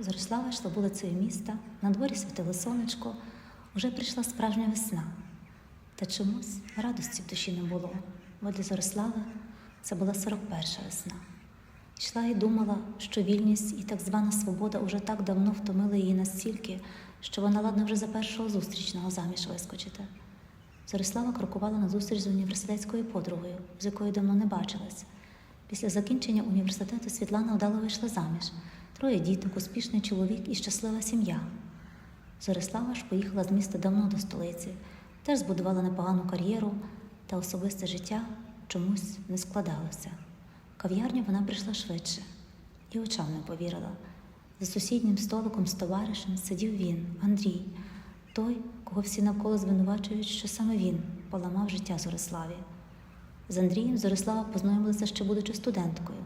Зорислава йшла вулицею міста, на дворі світило сонечко, вже прийшла справжня весна. Та чомусь радості в душі не було, бо для Зорислави це була 41-ша весна. Йшла і думала, що вільність і так звана свобода уже так давно втомили її настільки, що вона ладна вже за першого зустрічного заміж вискочити. Зорислава крокувала на зустріч з університетською подругою, з якою давно не бачилась. Після закінчення університету Світлана вдало вийшла заміж. Троє діток, успішний чоловік і щаслива сім'я. Зорислава ж поїхала з міста давно до столиці, теж збудувала непогану кар'єру, та особисте життя чомусь не складалося. Кав'ярню вона прийшла швидше і очам не повірила. За сусіднім столиком з товаришем сидів він, Андрій, той, кого всі навколо звинувачують, що саме він поламав життя Зориславі. З Андрієм Зорислава познайомилася ще будучи студенткою.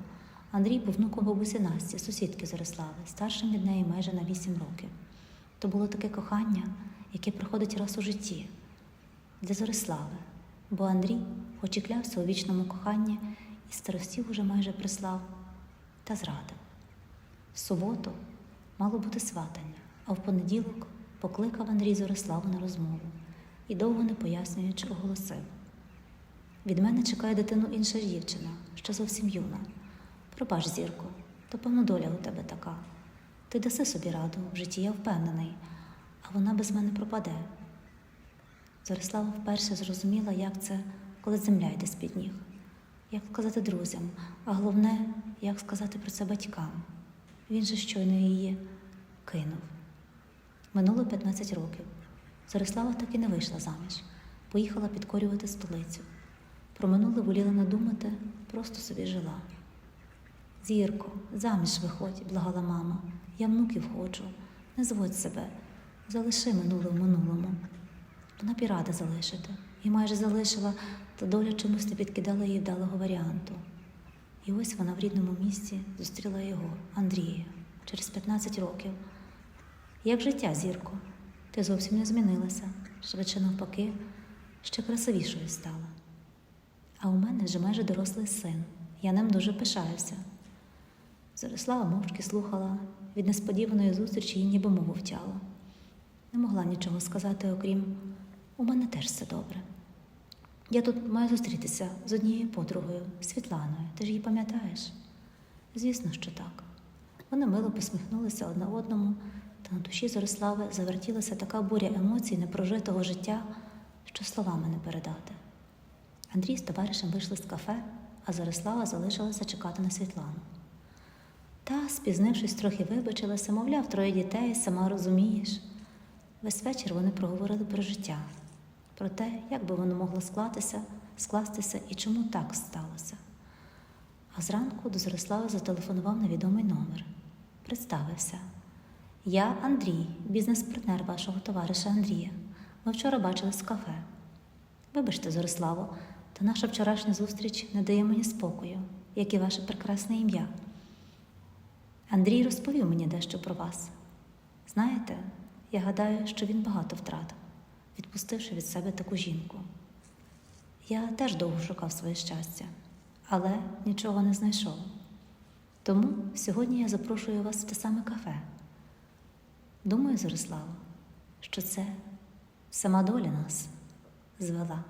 Андрій був внуком бабусі Насті, сусідки Зорислави, старшим від неї майже на вісім років. То було таке кохання, яке приходить раз у житті для Зорислави, бо Андрій, хоч і клявся у вічному коханні, і старостів уже майже прислав та зрадив. В суботу мало бути сватання, а в понеділок покликав Андрій Зориславу на розмову і довго не пояснюючи, оголосив. Від мене чекає дитину інша дівчина, що зовсім юна. Пробач, зірко, то певно доля у тебе така. Ти даси собі раду, в житті я впевнений, а вона без мене пропаде. Зорислава вперше зрозуміла, як це, коли земля йде з-під ніг, як сказати друзям, а головне, як сказати про це батькам. Він же щойно її кинув. Минуло 15 років. Зорислава так і не вийшла заміж, поїхала підкорювати столицю. Про минуле воліла не думати, просто собі жила. Зірко, заміж виходь, благала мама. Я внуків хочу. Не зводь себе, залиши минуле в минулому. Вона б і рада залишити. І майже залишила, та доля чомусь не підкидала їй вдалого варіанту. І ось вона в рідному місці зустріла його, Андрія, через 15 років. Як життя, зірко, ти зовсім не змінилася, швидше навпаки, ще красивішою стала. А у мене вже майже дорослий син. Я ним дуже пишаюся. Зорислава мовчки слухала, від несподіваної зустрічі їй ніби мову втяла. Не могла нічого сказати, окрім у мене теж все добре. Я тут маю зустрітися з однією подругою, Світланою. Ти ж її пам'ятаєш? Звісно, що так. Вони мило посміхнулися одне одному, та на душі Зорислави завертілася така буря емоцій непрожитого життя, що словами не передати. Андрій з товаришем вийшли з кафе, а Зорислава залишилася чекати на Світлану. Та, спізнившись, трохи вибачилася, мовляв, троє дітей, сама розумієш. Весь вечір вони проговорили про життя, про те, як би воно могло склатися, скластися і чому так сталося. А зранку до Зорислави зателефонував невідомий номер. Представився. Я Андрій, бізнес-партнер вашого товариша Андрія. Ми вчора бачились в кафе. Вибачте, Зориславо, та наша вчорашня зустріч не дає мені спокою, як і ваше прекрасне ім'я. Андрій розповів мені дещо про вас. Знаєте, я гадаю, що він багато втратив, відпустивши від себе таку жінку. Я теж довго шукав своє щастя, але нічого не знайшов. Тому сьогодні я запрошую вас в те саме кафе. Думаю, Зорислава, що це сама доля нас звела.